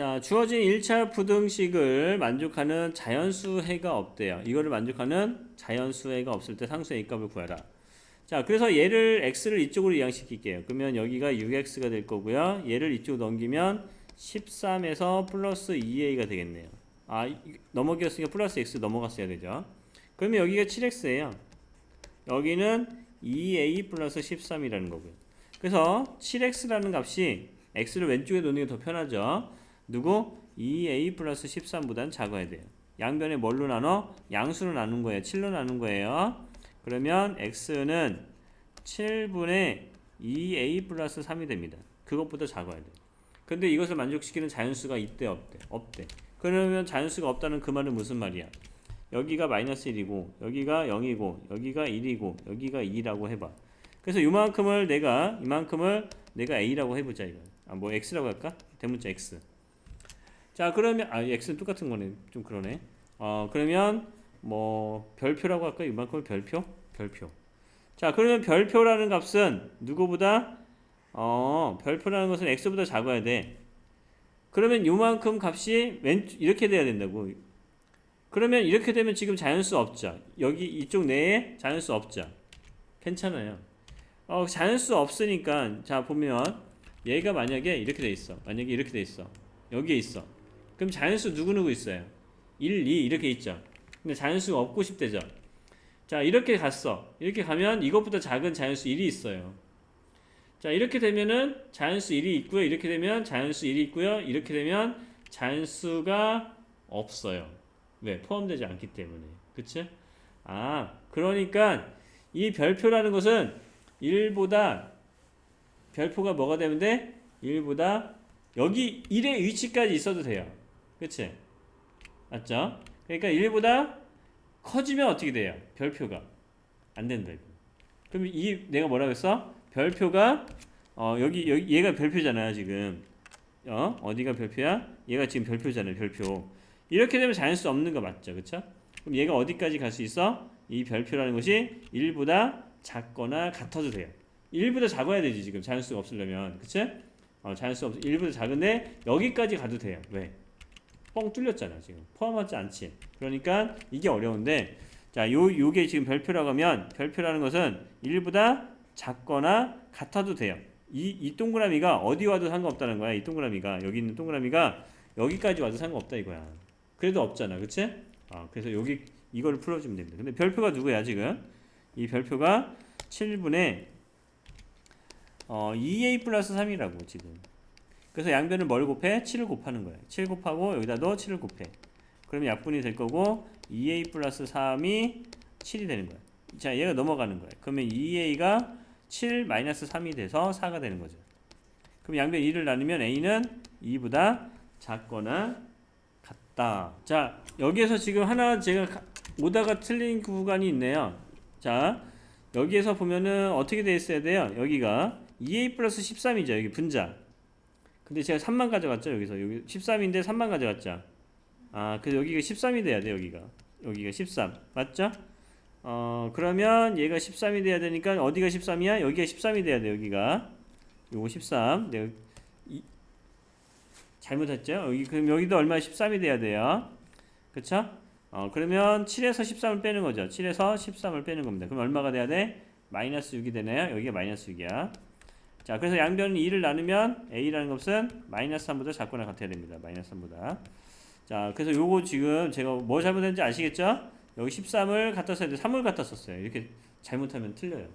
자, 주어진 1차 부등식을 만족하는 자연수 해가 없대요. 이거를 만족하는 자연수 해가 없을 때 상수의 A값을 구하라. 자, 그래서 얘를 x를 이쪽으로 이항시킬게요. 그러면 여기가 6x가 될 거고요. 얘를 이쪽으로 넘기면 13에서 플러스 2a가 되겠네요. 아, 이- 넘어갔으니까 플러스 x 넘어갔어야 되죠. 그러면 여기가 7x예요. 여기는 2a 플러스 13이라는 거고요. 그래서 7x라는 값이 x를 왼쪽에 놓는 게 더 편하죠. 누구? 2a 플러스 13보다는 작아야 돼요. 양변에 뭘로 나눠? 양수로 나눈 거예요. 7로 나눈 거예요. 그러면 x는 7분의 2a 플러스 3이 됩니다. 그것보다 작아야 돼요. 근데 이것을 만족시키는 자연수가 있대 없대? 없대. 그러면 자연수가 없다는 그 말은 무슨 말이야? 여기가 마이너스 1이고 여기가 0이고 여기가 1이고 여기가 2라고 해봐. 그래서 이만큼을 내가 이만큼을 내가 a라고 해보자 이거. 아뭐 x라고 할까? 대문자 x. 자 그러면 아 x는 똑같은 거네. 좀 그러네. 어 그러면 뭐 별표라고 할까? 이만큼을 별표? 별표. 자 그러면 별표라는 값은 누구보다 어 별표라는 것은 x보다 작아야 돼. 그러면 요만큼 값이 왼 이렇게 돼야 된다고. 그러면 이렇게 되면 지금 자연수 없죠. 여기 이쪽 내에 자연수 없죠. 괜찮아요. 어, 자연수 없으니까 자 보면 얘가 만약에 이렇게 돼 있어. 만약에 이렇게 돼 있어. 여기에 있어. 그럼 자연수 누구 누구 있어요? 1, 2 이렇게 있죠. 근데 자연수가 없고 싶대죠. 자 이렇게 갔어. 이렇게 가면 이것보다 작은 자연수 1이 있어요. 자 이렇게 되면은 자연수 1이 있고요. 이렇게 되면 자연수 1이 있고요. 이렇게 되면 자연수가 없어요. 왜? 포함되지 않기 때문에. 그치? 아, 그러니까 이 별표라는 것은 1보다 별표가 뭐가 돼? 1보다 여기 1의 위치까지 있어도 돼요. 그치? 맞죠? 그러니까 1보다 커지면 어떻게 돼요? 별표가 안 된다. 그럼 이 내가 뭐라고 했어? 별표가 어 여기 여기 얘가 별표잖아요, 지금. 어? 어디가 별표야? 얘가 지금 별표잖아요, 별표. 이렇게 되면 자연 수 없는 거 맞죠? 그쵸? 그럼 얘가 어디까지 갈 수 있어? 이 별표라는 것이 1보다 작거나 같아도 돼요. 1보다 작아야 되지 지금 자연수가 없으려면 그치? 어, 자연수 없 1보다 작은데 여기까지 가도 돼요. 왜? 뻥 뚫렸잖아 지금 포함하지 않지. 그러니까 이게 어려운데 자, 요 요게 지금 별표라고 하면 별표라는 것은 1보다 작거나 같아도 돼요. 이, 이 동그라미가 어디 와도 상관없다는 거야. 이 동그라미가 여기 있는 동그라미가 여기까지 와도 상관없다 이거야. 그래도 없잖아, 그치? 아, 그래서 여기 이거를 풀어주면 됩니다. 근데 별표가 누구야 지금? 이 별표가 7분의 어, 2a 플러스 3이라고 지금. 그래서 양변을 뭘 곱해? 7을 곱하는 거예요. 7 곱하고 여기다도 7을 곱해. 그러면 약분이 될 거고 2a 플러스 3이 7이 되는 거예요. 자, 얘가 넘어가는 거예요. 그러면 2a가 7 마이너스 3이 돼서 4가 되는 거죠. 그럼 양변 2를 나누면 a는 2보다 작거나 같다. 자, 여기에서 지금 하나 제가 가- 오다가 틀린 구간이 있네요. 자, 여기에서 보면은 어떻게 돼 있어야 돼요? 여기가 2a 플러스 13이죠. 여기 분자. 근데 제가 3만 가져갔죠. 여기서 여기 13인데 3만 가져갔죠. 아, 그래서 여기가 13이 돼야 돼. 여기가 여기가 13 맞죠? 어, 그러면 얘가 13이 돼야 되니까 어디가 13이야? 여기가 13이 돼야 돼. 여기가 요거 13. 내가 이, 잘못했죠? 여기 그럼 여기도 얼마 13이 돼야 돼요. 그쵸? 어, 그러면 7에서 13을 빼는 거죠. 7에서 13을 빼는 겁니다. 그럼 얼마가 돼야 돼? 마이너스 6이 되네요. 여기가 마이너스 6이야. 자, 그래서 양변 2를 나누면 a라는 것은 마이너스 3보다 작거나 같아야 됩니다. 마이너스 3보다. 자, 그래서 요거 지금 제가 뭐 잘못했는지 아시겠죠? 여기 13을 갖다 써야 돼. 3을 갖다 썼어요. 이렇게 잘못하면 틀려요.